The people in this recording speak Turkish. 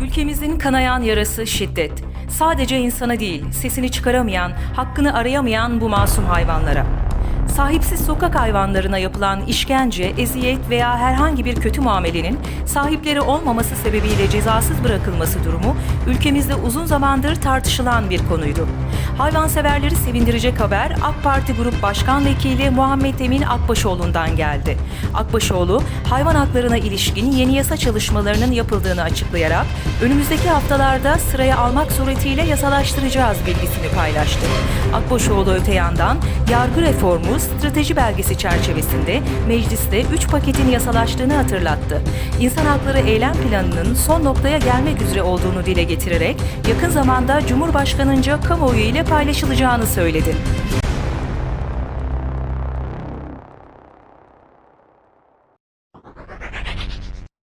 Ülkemizin kanayan yarası şiddet. Sadece insana değil, sesini çıkaramayan, hakkını arayamayan bu masum hayvanlara. Sahipsiz sokak hayvanlarına yapılan işkence, eziyet veya herhangi bir kötü muamelenin sahipleri olmaması sebebiyle cezasız bırakılması durumu ülkemizde uzun zamandır tartışılan bir konuydu. Hayvanseverleri sevindirecek haber AK Parti Grup Başkan Vekili Muhammed Emin Akbaşoğlu'ndan geldi. Akbaşoğlu, hayvan haklarına ilişkin yeni yasa çalışmalarının yapıldığını açıklayarak önümüzdeki haftalarda sıraya almak suretiyle yasalaştıracağız bilgisini paylaştı. Akbaşoğlu öte yandan yargı reformu strateji belgesi çerçevesinde mecliste 3 paketin yasalaştığını hatırlattı. İnsan hakları eylem planının son noktaya gelmek üzere olduğunu dile getirerek yakın zamanda Cumhurbaşkanınca kamuoyu ile paylaşılacağını söyledi.